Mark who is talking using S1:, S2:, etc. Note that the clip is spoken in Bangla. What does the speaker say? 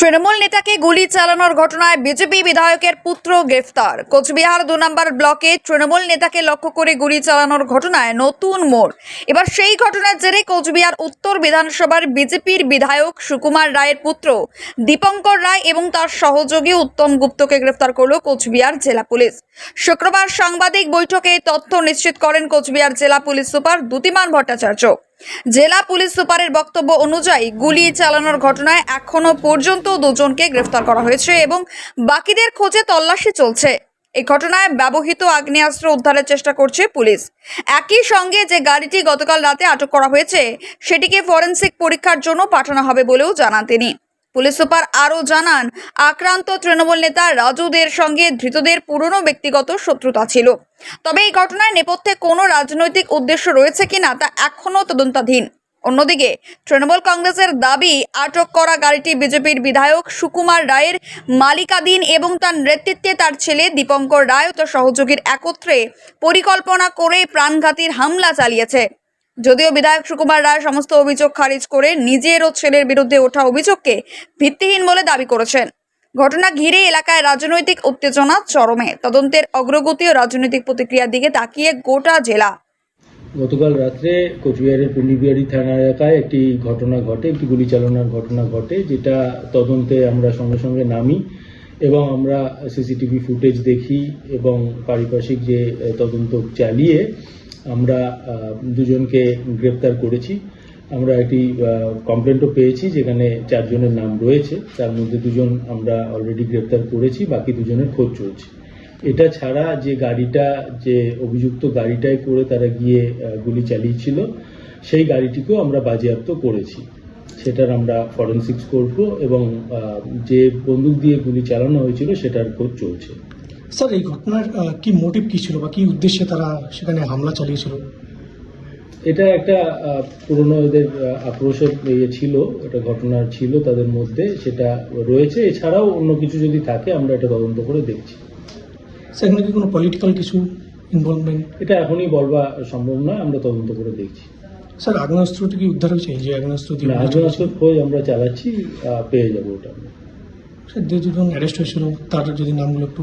S1: তৃণমূল নেতাকে গুলি চালানোর ঘটনায় বিজেপি বিধায়কের পুত্র গ্রেফতার। কোচবিহার দু নম্বর ব্লকে তৃণমূল নেতাকে লক্ষ্য করে গুলি চালানোর ঘটনায় নতুন মোড়। এবার সেই ঘটনার জেরে কোচবিহার উত্তর বিধানসভার বিজেপির বিধায়ক সুকুমার রায়ের পুত্র দীপঙ্কর রায় এবং তার সহযোগী উত্তম গুপ্তকে গ্রেফতার করল কোচবিহার জেলা পুলিশ। শুক্রবার সাংবাদিক বৈঠকে তথ্য নিশ্চিত করেন কোচবিহার জেলা পুলিশ সুপার দ্যুতিমান ভট্টাচার্য। জেলা পুলিশ সুপারের বক্তব্য অনুযায়ী গুলি চালানোর ঘটনায় এখনও পর্যন্ত দুজনকে গ্রেফতার করা হয়েছে এবং বাকিদের খোঁজে তল্লাশি চলছে। এই ঘটনায় ব্যবহৃত আগ্নেয়াস্ত্র উদ্ধারের চেষ্টা করছে পুলিশ। একই সঙ্গে যে গাড়িটি গতকাল রাতে আটক করা হয়েছে, সেটিকে ফরেন্সিক পরীক্ষার জন্য পাঠানো হবে বলেও জানান তিনি। পুলিশ সুপার আরও জানান, আক্রান্ত তৃণমূল নেতা রাজুদের সঙ্গে ধৃতদের পুরনো ব্যক্তিগত শত্রুতা ছিল। তবে এই ঘটনার নেপথ্যে কোনো রাজনৈতিক উদ্দেশ্য রয়েছে কিনা তা এখনও তদন্তাধীন। অন্যদিকে, তৃণমূল কংগ্রেসের দাবি আটক করা গাড়িটি বিজেপির বিধায়ক সুকুমার রায়ের মালিকাধীন এবং তার নেতৃত্বে তার ছেলে দীপঙ্কর রায় ও তার সহযোগীর একত্রে পরিকল্পনা করে প্রাণঘাতীর হামলা চালিয়েছে। যদিও বিধায়ক সুকুমার রায় সমস্ত অভিযোগ খারিজ করে নিজের ও ছেলের বিরুদ্ধে ওঠা অভিযোগকে ভিত্তিহীন বলে দাবি করেছেন। ঘটনা ঘিরে এলাকায় রাজনৈতিক উত্তেজনা চরমে। তদন্তের অগ্রগতি ও রাজনৈতিক প্রতিক্রিয়ার দিকে তাকিয়ে গোটা জেলা।
S2: গতকাল রাত্রে কোচবিহারের পিন্ডিবিহারি থানা এলাকায় একটি ঘটনা ঘটে, একটি গুলি চালনার ঘটনা ঘটে, যেটা তদন্তে আমরা সঙ্গে সঙ্গে নামি এবং আমরা সিসিটিভি ফুটেজ দেখি এবং পারিপার্শ্বিক যে তদন্ত চালিয়ে আমরা দুজনকে গ্রেপ্তার করেছি। আমরা একটি কমপ্লেন্টও পেয়েছি যেখানে চারজনের নাম রয়েছে। তার মধ্যে দুজন আমরা অলরেডি গ্রেপ্তার করেছি, বাকি দুজনের খোঁজ চলছে। এটা ছাড়া যে গাড়িটা, যে অভিযুক্ত গাড়িটায় করে তারা গিয়ে গুলি চালিয়েছিল, সেই গাড়িটিকেও আমরা বাজেয়াপ্ত করেছি। সেটার আমরা ফরেন্সিক্স করব এবং যে বন্দুক দিয়ে গুলি চালানো হয়েছিল সেটার খোঁজ চলছে।
S3: স্যার এই ঘটনার কি মোটিভ কি ছিল বা কি উদ্দেশ্যে তারা সেখানে হামলা চালিয়েছিল?
S2: এটা একটা পুরনো এদের আক্রোশের ইয়ে ছিল একটা ঘটনা ছিল তাদের মধ্যে সেটা রয়েছে। এছাড়াও অন্য কিছু যদি থাকে আমরা এটা তদন্ত করে দেখছি।
S3: সেখানে কি কোনো পলিটিক্যাল কিছু ইনভলভমেন্ট
S2: এটা এখনই বলবা সম্ভব নয় আমরা তদন্ত করে দেখছি।
S3: স্যার আগ্নেয়াস্ত্রটি কি উদ্ধার হয়েছে? যে আগ্নেয়াস্ত্র দিয়ে
S2: আগ্নেয়াস্ত্র? খোঁজ আমরা চালাচ্ছি পেয়ে যাব ওটা।
S3: স্যার যে দুজন অ্যারেস্ট হয়েছিল তার যদি নামগুলো একটু